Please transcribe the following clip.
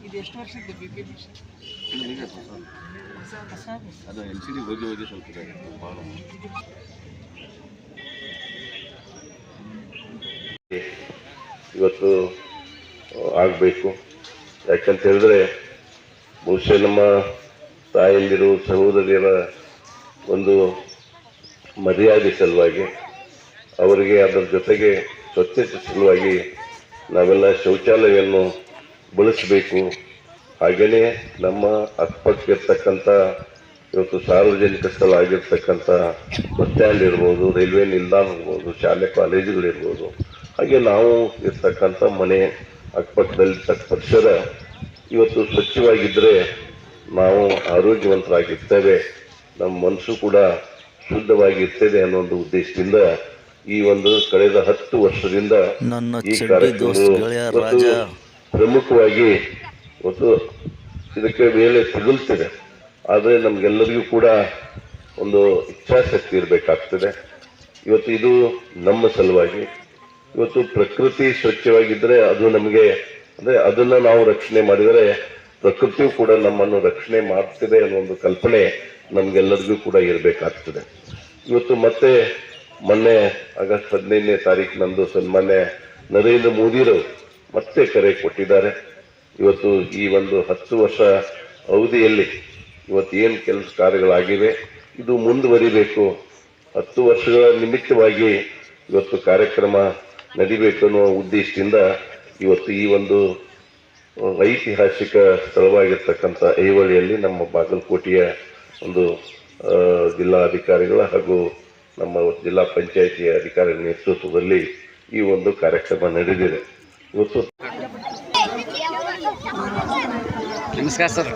ಇದು ಎಷ್ಟು ವರ್ಷದ್ದು ಬಿ ಪಿ ಮಿಷನ್ ಅದು ಎಲ್ ಸಿ ಡಿ ಹೋಗಿ ಹೋಗಿ ಸ್ವಲ್ಪ ಇದೆ. ಭಾಳ. ಇವತ್ತು ಆಗಬೇಕು. ಯಾಕಂತ ಹೇಳಿದ್ರೆ ಬಹುಶಃ ನಮ್ಮ ತಾಯಂದಿರು ಸಹೋದರಿಯರ ಒಂದು ಮರ್ಯಾದೆ ಸಲುವಾಗಿ ಅವರಿಗೆ ಅದರ ಜೊತೆಗೆ ಸ್ವಚ್ಛತೆ ಸಲುವಾಗಿ ನಾವೆಲ್ಲ ಶೌಚಾಲಯವನ್ನು ಬಳಸಬೇಕು. ಹಾಗೆಯೇ ನಮ್ಮ ಅಕ್ಕಪಕ್ಕಿರ್ತಕ್ಕಂಥ ಇವತ್ತು ಸಾರ್ವಜನಿಕ ಸ್ಥಳ ಆಗಿರ್ತಕ್ಕಂಥ ಬಸ್ ಸ್ಟ್ಯಾಂಡ್ ಇರ್ಬೋದು, ರೈಲ್ವೆ ನಿಲ್ದಾಣ ಇರ್ಬೋದು, ಶಾಲೆ ಕಾಲೇಜುಗಳಿರ್ಬೋದು ಹಾಗೆ ನಾವು ಇರ್ತಕ್ಕಂಥ ಮನೆ ಅಕ್ಕಪಕ್ಕದಲ್ಲಿರ್ತಕ್ಕ ಪರಿಸರ ಇವತ್ತು ಸ್ವಚ್ಛವಾಗಿದ್ದರೆ ನಾವು ಆರೋಗ್ಯವಂತರಾಗಿರ್ತೇವೆ. ನಮ್ಮ ಮನಸ್ಸು ಕೂಡ ಶುದ್ಧವಾಗಿರ್ತದೆ ಅನ್ನೋ ಒಂದು ಉದ್ದೇಶದಿಂದ ಈ ಒಂದು ಕಳೆದ ಹತ್ತು ವರ್ಷದಿಂದ ನನ್ನ ಈ ರಾಜ. ಪ್ರಮುಖವಾಗಿ ಒಂದು ಇದಕ್ಕೆ ಮೇಲೆ ಸಿಗುಲ್ತಿದೆ ಆದರೆ ನಮ್ಗೆಲ್ಲರಿಗೂ ಕೂಡ ಒಂದು ಇಚ್ಛಾಶಕ್ತಿ ಇರಬೇಕಾಗ್ತದೆ. ಇವತ್ತು ಇದು ನಮ್ಮ ಸಲುವಾಗಿ. ಇವತ್ತು ಪ್ರಕೃತಿ ಸ್ವಚ್ಛವಾಗಿದ್ದರೆ ಅದು ನಮಗೆ ಅಂದರೆ ಅದನ್ನು ನಾವು ರಕ್ಷಣೆ ಮಾಡಿದರೆ ಪ್ರಕೃತಿಯು ಕೂಡ ನಮ್ಮನ್ನು ರಕ್ಷಣೆ ಮಾಡ್ತಿದೆ ಅನ್ನೋ ಒಂದು ಕಲ್ಪನೆ ನಮಗೆಲ್ಲರಿಗೂ ಕೂಡ ಇರಬೇಕಾಗ್ತದೆ. ಇವತ್ತು ಮತ್ತೆ ಮೊನ್ನೆ ಆಗಸ್ಟ್ ಹದಿನೈದನೇ ತಾರೀಕಿನಂದು ಸನ್ಮಾನ್ಯ ನರೇಂದ್ರ ಮೋದಿರು ಮತ್ತೆ ಕರೆ ಕೊಟ್ಟಿದ್ದಾರೆ. ಇವತ್ತು ಈ ಒಂದು ಹತ್ತು ವರ್ಷ ಅವಧಿಯಲ್ಲಿ ಇವತ್ತು ಏನು ಕೆಲಸ ಕಾರ್ಯಗಳಾಗಿವೆ, ಇದು ಮುಂದುವರಿಬೇಕು. ಹತ್ತು ವರ್ಷಗಳ ನಿಮಿತ್ತವಾಗಿ ಇವತ್ತು ಕಾರ್ಯಕ್ರಮ ನಡಿಬೇಕು ಅನ್ನುವ ಉದ್ದೇಶದಿಂದ ಇವತ್ತು ಈ ಒಂದು ಐತಿಹಾಸಿಕ ಸ್ಥಳವಾಗಿರ್ತಕ್ಕಂಥ ಐವಳಿಯಲ್ಲಿ ನಮ್ಮ ಬಾಗಲಕೋಟೆಯ ಒಂದು ಜಿಲ್ಲಾಧಿಕಾರಿಗಳ ಹಾಗೂ ನಮ್ಮ ಜಿಲ್ಲಾ ಪಂಚಾಯಿತಿ ಅಧಿಕಾರಿ ನೇತೃತ್ವದಲ್ಲಿ ಈ ಒಂದು ಕಾರ್ಯಕ್ರಮ ನಡೆದಿದೆ. ನಮಸ್ಕಾರ ಸರ್.